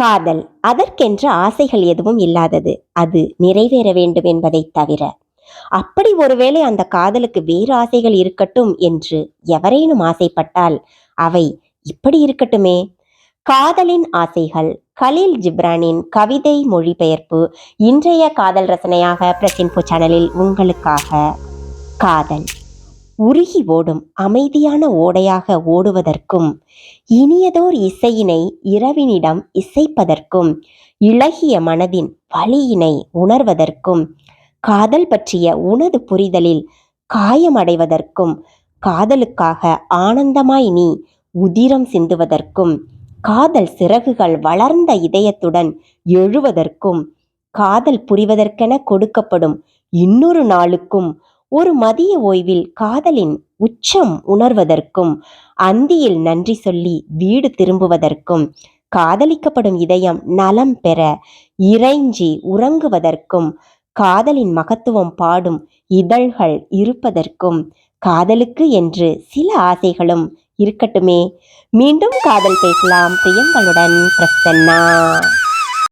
காதல். அதற்கென்ற ஆசைகள் எதுவும் இல்லாதது. அது நிறைவேற வேண்டும் என்பதை தவிர. அப்படி ஒருவேளை அந்த காதலுக்கு வேறு ஆசைகள் இருக்கட்டும் என்று எவரேனும் ஆசைப்பட்டால் அவை இப்படி இருக்கட்டுமே? காதலின் ஆசைகள். கலீல் ஜிப்ரானின் கவிதை மொழிபெயர்ப்பு இன்றைய காதல் ரசனையாக பிரசின்பு சேனலில் உங்களுக்காக காதல். உருகி ஓடும் அமைதியான ஓடையாக ஓடுவதற்கும் இனியதோர் இசையினை இரவினிடம் இசைப்பதற்கும் இளகிய மனதின் வலியினை உணர்வதற்கும் காதல் பற்றிய உனது புரிதலில் காயமடைவதற்கும் காதலுக்காக ஆனந்தமாய் நீ உதிரம் சிந்துவதற்கும் காதல் சிறகுகள் வளர்ந்த இதயத்துடன் எழுவதற்கும் காதல் புரிவதற்கென கொடுக்கப்படும் இன்னொரு நாளுக்கும் ஒரு மதிய ஓய்வில் காதலின் உச்சம் உணர்வதற்கும் அந்தியில் நன்றி சொல்லி வீடு திரும்புவதற்கும் காதலிக்கப்படும் இதயம் நலம் பெற இறைஞ்சி உறங்குவதற்கும் காதலின் மகத்துவம் பாடும் இதழ்கள் இருப்பதற்கும் காதலுக்கு என்று சில ஆசைகளும் இருக்கட்டுமே. மீண்டும் காதல் பேசலாம். பிரியங்களுடன் பிரசன்னா.